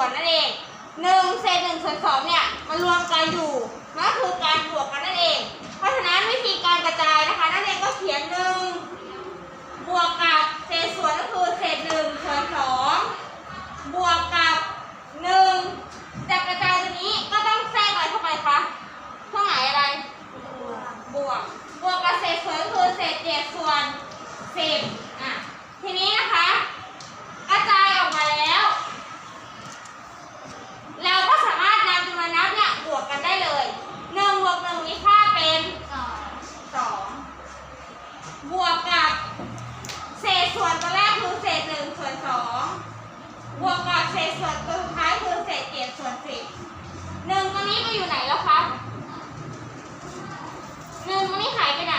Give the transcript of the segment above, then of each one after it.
วนนั่นเองหนึ่งเศษหนึ่งส่วนสองเนี่ยมันรวมกันอยู่นั่นคือการบวกกันนั่นเอง เพราะฉะนั้นวิธีการกระจายนะคะนักเรียนก็เขียนหนึ่งบวกกับเศษส่วนก็คือเศษหนึ่งส่วนสองบวกกับหนึ่งจะกระจายตัวนี้ก็ต้องแทรกอะไรเข้าไปคะเครื่องหมายอะไร บวก บวกกับเศษส่วนก็คือเศษเจ็ดส่วนสิบอะทีนี้นะคะ กระจายออกมาแล้ว เราก็สามารถนำจำนวนนับเนี่ยบวกกันได้เลยหนึ่งบวกหนึ่งมีค่าเป็นสองบวกกับเศษส่วนตัวแรกคือเศษหนึ่งส่วนสอง บวกกับเศษส่วนตัวสุดท้ายคือเศษเจ็ดส่วนสิบหนึ่งตัวนี้ไปอยู่ไหนแล้วคะหนึ่งตัวนี้หายไปไหน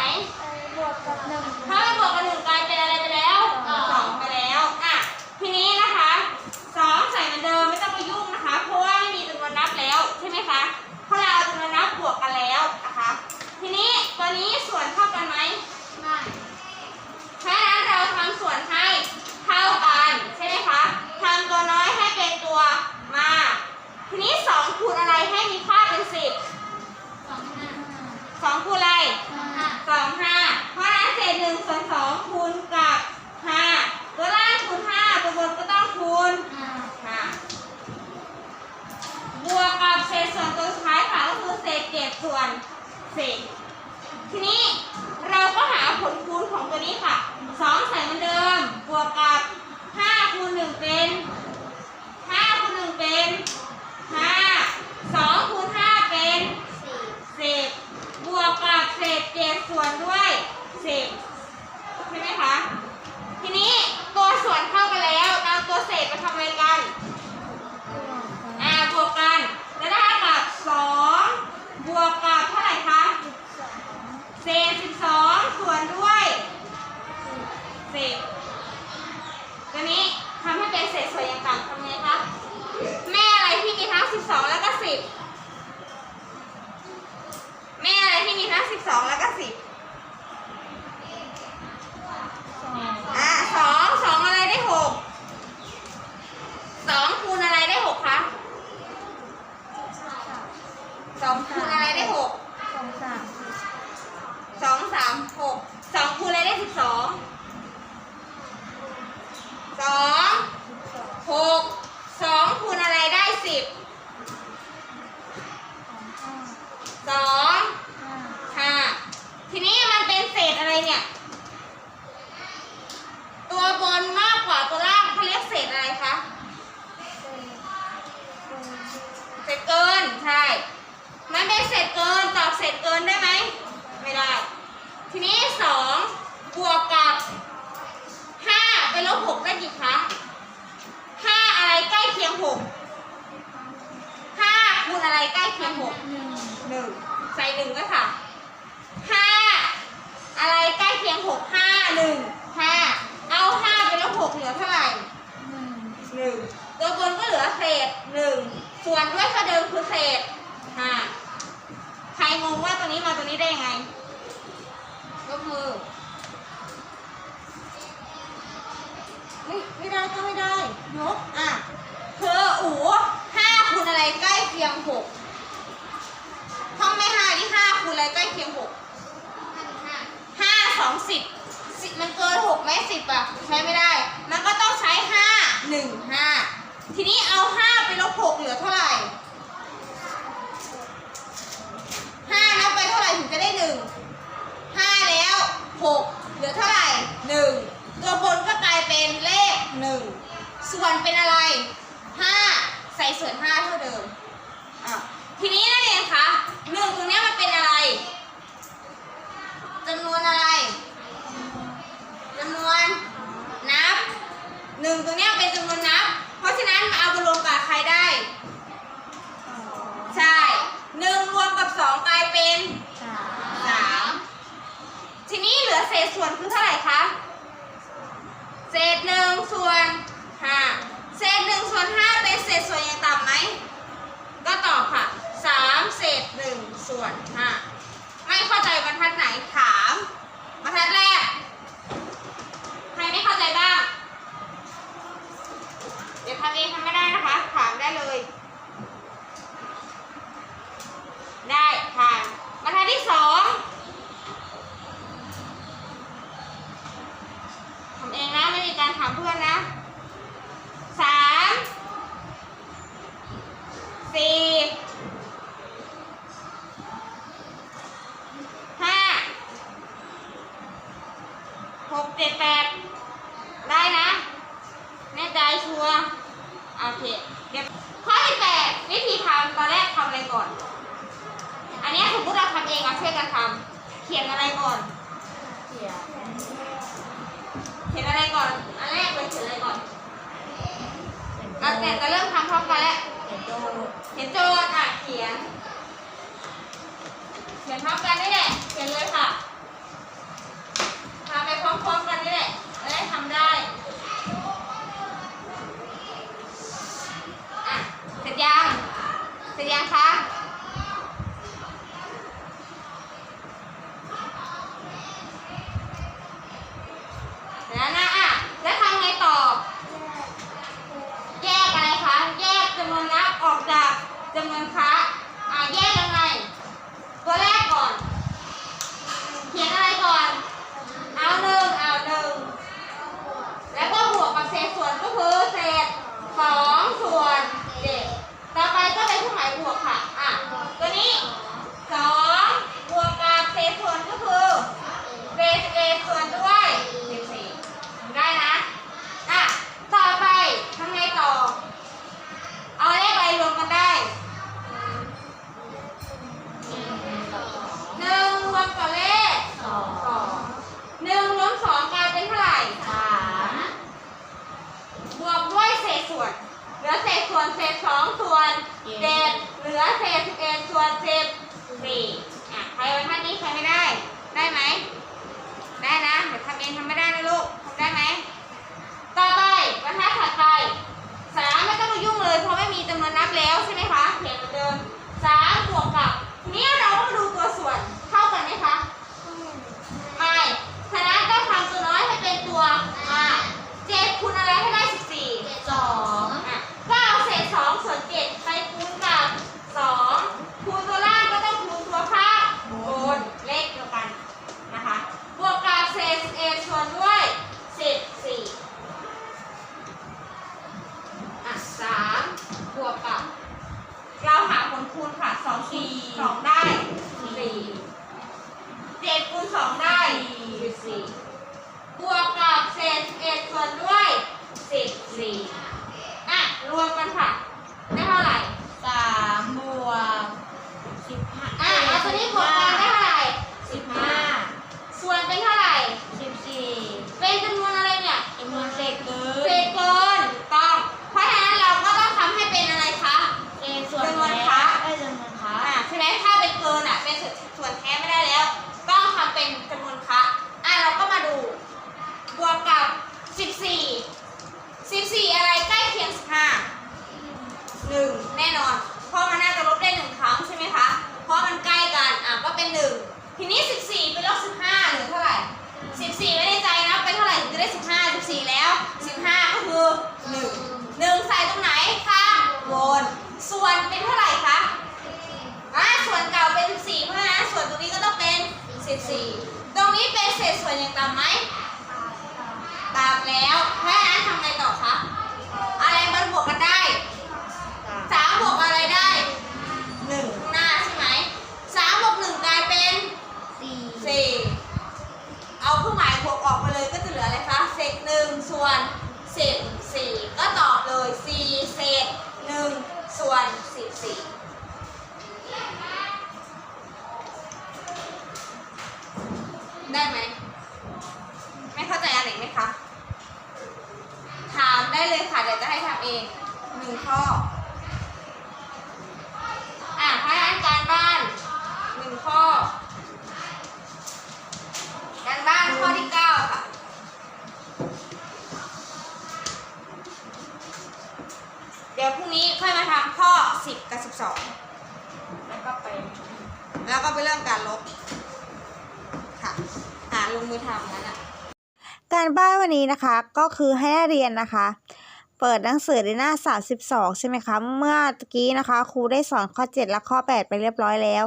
บวกกับหนึ่งถ้าไม่บวกกับหนึ่งกลายเป็นอะไรไปแล้ว สอง สองไปแล้ว อะ ทีนี้นะคะสองใส่เหมือนเดิมไม่ต้องไปยุ่งนะคะ เพราะว่าไม่มีจำนวนนับแล้วใช่ไหมคะ เพราะเราเอาจำนวนนับบวกกันแล้วนะคะ ทีนี้ตัวนี้ส่วนเท่ากันไหม ไม่ เพราะฉะนั้นเราทำส่วนให้เท่ากันใช่ไหมคะทำตัวน้อยให้เป็นตัวมาก ทีนี้สองคูณอะไรให้มีค่าเป็นสิบ สองห้า สองคูณอะไร ห้า สองห้าเพราะฉะนั้นเศษหนึ่งส่วนสองคูณกับห้าตัวล่างคูณห้าตัวบนก็ต้องคูณ ห้า ห้าบวกกับเศษ ส่วนตัวสุดท้ายค่ะก็คือเศษเจ็ดส่วนสี่ทีนี้เราก็หาผลคูณของตัวนี้ค่ะสองใส่เหมือนเดิม บวกกับห้าคูณหนึ่งเป็นห้าคูณหนึ่งเป็นห้าสองคูณห้าเป็น สี่ สิบบวกกับเศษเจ็ดส่วนด้วยสิบใช่ไหมคะ ทีนี้ตัวส่วนเท่ากันแล้วเอาตัวเศษมาทำอะไรกัน อ่าบวกกันจะได้กับสองบวกกับเท่าไหร่คะ สอง เศษสิบสองส่วนด้วยสิบตัวนี้ทำให้เป็นเศษส่วนอย่างต่ำทำไงคะแม่อะไรที่มีทั้งสิบสองแล้วก็สิบแม่อะไรที่มีทั้ง สิบสองแล้วก็สิบ สอง อ่าสองสองอะไรได้หกสองคูณอะไรได้หกคะสองคูณอะไรได้หก สองสาม สองสามหกสองคูณอะไรได้สิบสองสอง สอง หกสองคูณอะไรได้สิบ ห้า สอง ห้า ห้าทีนี้มันเป็นเศษอะไรเนี่ย ตัวบนมากกว่าตัวล่างเขาเรียกเศษอะไรคะ เศษเศษ เศษเกิน ใช่มันเป็นเศษเกินตอบเศษเกินได้ไหมไม่ได้ ทีนี้สองบวกกับห้าไปลบหกได้กี่ครั้งห้าอะไรใกล้เคียงหกห้าคูณอะไรใกล้เคียงหกหนึ่งใส่หนึ่งก็ค่ะห้าอะไรใกล้เคียงหกห้าหนึ่งห้าเอาห้าไปลบหกเหลือเท่าไหร่หนึ่งตัวบนก็เหลือเศษหนึ่ง ส่วนด้วยค่าเดิมคือเศษห้าใครงงว่าตัวนี้มาตัวนี้ได้ยังไงยกมือไม่ไม่ได้ก็ไม่ได้ยกอะเธออู๋ห้าคูณอะไรใกล้เคียงหกท่องไม่ห้าที่ห้าคูณอะไรใกล้เคียงหกห้าห้าสองสิบสิบมันเกินหกไหมสิบอะ ใช้ไม่ได้ มันก็ต้องใช้ห้าหนึ่งห้าทีนี้เอาห้า บหกเหลือเท่าไหร่ห้านับไปเท่าไหร่ถึงจะได้หนึ่งห้าแล้วหกเหลือเท่าไหร่หนึ่งตัวบนก็กลายเป็นเลขหนึ่งส่วนเป็นอะไรห้าใส่ส่วนห้าเท่าเดิมอะทีนี้นั่นเองคะ ส่วนคือเท่าไหร่คะเศษหนึ่งส่วนห้าเศษหนึ่งส่วนห้าเป็นเศษส่วนยังต่ำไหมก็ตอบค่ะสามเศษหนึ่งส่วนห้าไม่เข้าใจบรรทัดไหนถามบรรทัดแรก ใครไม่เข้าใจบ้าง เดี๋ยวทำเองทำไม่ได้นะคะ ถามได้เลย ได้ค่ะบรรทัดที่สอง การถามเพื่อนนะสามสี่ องกันแล้วเห็นโจเห็นโจทย์อะเขียน เขียนพร้อมกันนี่แหละ เขียนเลยค่ะทำไปพร้อมๆกันนี่แหละจะได้ทำได้ อะ เสร็จยัง เสร็จยังคะ วน เหลือเศษส่วนเศษสองส่วนเจ็ดเหลือเศษสิบเอ็ดส่วนสิบสี่อะใครวันท่านนี้ใครไม่ได้ ได้ไหม ได้นะเดี๋ยวทำเองทำไม่ได้นะลูกทำได้ไหม ต่อไปบรรทัดถัดไปสามไม่ต้องมายุ่งเลยเพราะไม่มีจำนวนนับแล้วใช่ไหมคะเขียนเหมือนเดิมสามบวกกับทีนี้เราก็มาดูตัวส่วนเท่ากันไหมคะ ไม่ฉะนั้นก็ทำตัวน้อยให้เป็นตัวอ่าเจ็ดคูณอะไรให้ได้สิบสี่ สอง อะก็เอาเศษสองส่วนเจ็ดไปคูณกับสองคูณตัวล่างก็ต้องคูณตัวข้างบนเลขเดียวกันนะคะ บวกกับเศษเอส่วนด้วยสิบสี่อะสามบวกกับ เราหาผลคูณค่ะสองคูณสองได้สี่เจ็ดคูณสองได้สิบสี่บวกกับเศษเอ็ดส่วนด้วยสิบสี่อะรวมกันค่ะ ได้เท่าไหร่ สามบวกสิบห้า อะเอาตัวนี้บวกกันได้เท่าไหร่ สิบห้า ส่วนเป็นเท่าไหร่ สิบสี่ เป็นจำนวนอะไรเนี่ย จำนวนเศษเกิ เศ น ษเกินถูกต้อง เพราะฉะนั้นเราก็ต้องทำให้เป็นอะไรคะ เศษส่วน จำนวน แท้ ค้า เอ้ยจำนวนค้า อ่าใช่ไหมถ้าเป็นเกินอะเป็นส่วนแท้ไม่ได้แล้ว ต้องทำเป็นจำนวนคะอะเราก็มาดู บวกกับ 14 14 อะไรใกล้เคียง 15 1 แน่นอน เพราะมันน่าจะลบได้1ครั้งใช่ไหมคะ เพราะมันใกล้กัน อะก็เป็น1ทีนี้14เป็นลบ15เหลือเท่าไหร่14ไม่ได้ใจนะเป็นเท่าไหร่ถึงจะได้15 14แล้ว15ก็คือ1 1ใส่ตรงไหนข้างบน ส่วนเป็นเท่าไหร่คะอ่าส่วนเก่าเป็น14เพราะฉะนั้นส่วนตรงนี้ก็ต้องเป็น14ตรงนี้เป็นเศษส่วนอย่างต่ำไหมตามแล้ว see. การบ้านวันนี้นะคะก็คือให้นักเรียนนะคะ เปิดหนังสือในหน้า 32 ใช่ไหมคะ เมื่อกี้นะคะครูได้สอนข้อ 7 และข้อ 8 ไปเรียบร้อยแล้ว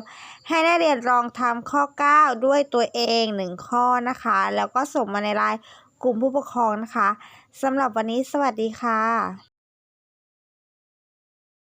ให้นักเรียนลองทำข้อ 9 ด้วยตัวเอง 1 ข้อนะคะ แล้วก็ส่งมาในไลน์กลุ่มผู้ปกครองนะคะสำหรับวันนี้สวัสดีค่ะ